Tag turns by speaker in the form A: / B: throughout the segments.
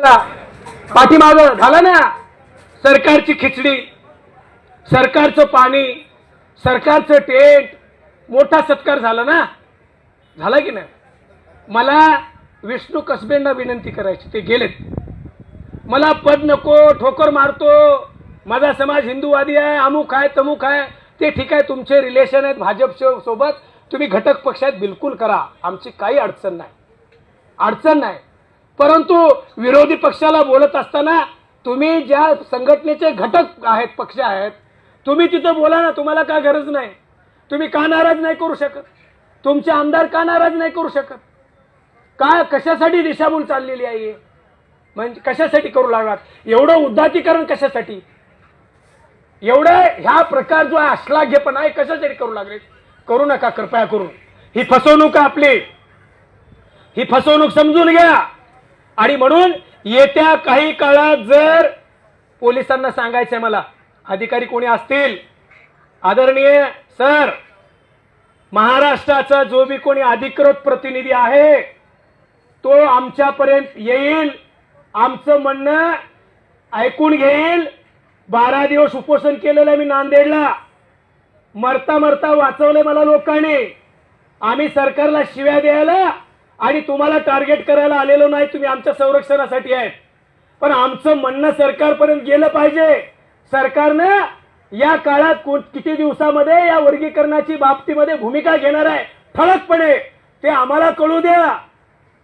A: पाठीमाग झालं ना? सरकारची खिचडी सरकारचं पाणी सरकारचं टेंट मोठा सत्कार झाला ना? झाला की नाही? मला विष्णू कसबेंना विनंती करायची ते गेलेत. मला पद नको ठोकर मारतो. माझा समाज हिंदूवादी आहे अमुक आहे तमुक आहे. ते ठीक आहे तुमचे रिलेशन आहेत भाजप सोबत. तुम्ही घटक पक्षात बिलकुल करा. आमची काही अडचण नाही. अडचण नाही. परंतु विरोधी पक्षाला बोलत असताना तुम्ही ज्या संघटनेचे घटक आहेत पक्ष आहेत तुम्ही तिथं बोला ना तुम्हाला काय गरज नाही? तुम्ही का नाराज नाही करू शकत? तुमचे आमदार का नाराज नाही करू शकत? का कशासाठी दिशाभूल चाललेली आहे म्हणजे कशासाठी करू लागलात एवढं उद्धातीकरण कशासाठी? एवढं ह्या प्रकार जो आहे अश्लाघ्यपणा आहे कशासाठी करू लागले? करू नका कृपया करून. ही फसवणूक आपली. ही फसवणूक समजून घ्या. आणि म्हणून येत्या काही काळात जर पोलिसांना सांगायचंय मला अधिकारी कोणी असतील? आदरणीय सर महाराष्ट्राचा जो बी कोणी अधिकृत प्रतिनिधी आहे तो आमच्यापर्यंत येईल आमचं म्हणणं ऐकून घेईल. बारा दिवस उपोषण केलेलं आहे मी नांदेडला. मरता मरता वाचवलंय मला लोकांनी. आम्ही सरकारला शिव्या द्यायला आणि तुम्हाला टार्गेट करायला आलेलो नाही तुम्ही आमच्या संरक्षणासाठी आहेत. पण आमचं म्हणणं सरकारपर्यंत गेलं पाहिजे. सरकारनं या काळात कोण किती दिवसामध्ये या वर्गीकरणाची बाबतीमध्ये भूमिका घेणार आहे? ठळकपणे. ते आम्हाला कळू द्या.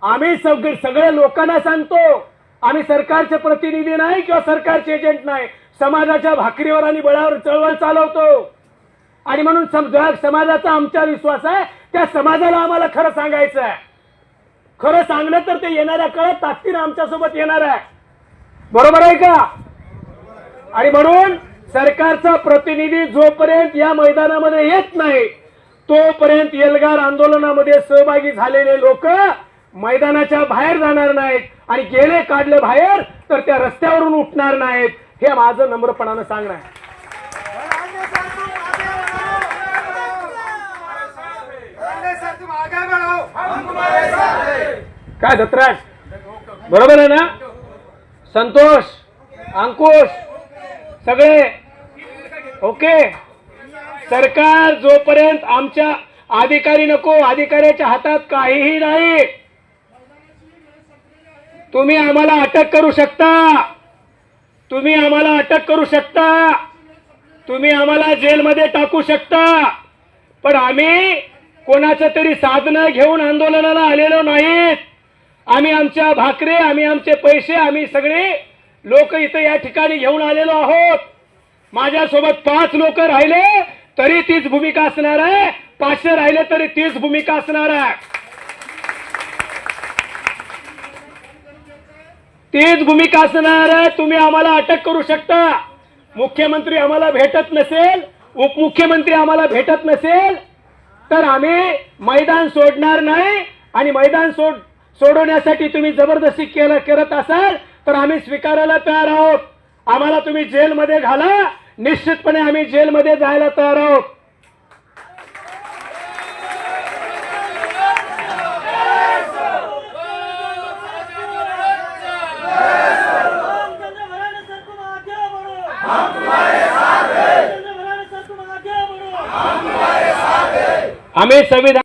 A: आम्ही सगळे सगळ्या लोकांना सांगतो आम्ही सरकारचे प्रतिनिधी नाही किंवा सरकारचे एजंट नाही. समाजाच्या भाकरीवर आणि बळावर चळवळ चालवतो. आणि म्हणून समजा समाजाचा आमचा विश्वास आहे त्या समाजाला आम्हाला खरं सांगायचं आहे. खरं सांगणं तर ते येणाऱ्या काळात ताकदीनं आमच्यासोबत येणार आहे. बरोबर आहे का? आणि म्हणून सरकारचा प्रतिनिधी जोपर्यंत या मैदानामध्ये येत नाही तोपर्यंत एल्गार आंदोलनामध्ये सहभागी झालेले लोक मैदानाच्या बाहेर जाणार नाहीत. आणि गेले काढले बाहेर तर त्या रस्त्यावरून उठणार नाहीत. हे माझं नम्रपणानं सांगणं आहे. काय दत्तराज बरोबर आहे ना? संतोष अंकुश सगळे. ओके. सरकार जोपर्यंत आमच्या अधिकारी नको अधिकाऱ्याच्या हातात काहीही नाही तुम्ही आम्हाला अटक करू शकता. तुम्ही आम्हाला अटक करू शकता. तुम्ही आम्हाला जेलमध्ये टाकू शकता. पण आम्ही कोणाचं तरी साधनं घेऊन आंदोलनाला आलेलो नाहीत. आम्ही आमच्या भाकरे आम्ही आमचे पैसे आम्ही सगळे लोक इथं या ठिकाणी घेऊन आलेलो आहोत. माझ्यासोबत पाच लोक राहिले तरी तीच भूमिका असणार आहे. पाचशे राहिले तरी तीच भूमिका असणार आहे. तीच भूमिका असणार आहे तुम्ही आम्हाला अटक करू शकता. मुख्यमंत्री आम्हाला भेटत नसेल उपमुख्यमंत्री आम्हाला भेटत नसेल तर आम्ही मैदान सोडणार नाही आणि मैदान सोड सोडवण्यासाठी तुम्ही जबरदस्ती केलं करत असाल तर आम्ही स्वीकारायला तयार आहोत. आम्हाला तुम्ही जेलमध्ये घाला. निश्चितपणे आम्ही जेलमध्ये जायला तयार आहोत. आम्ही संविधान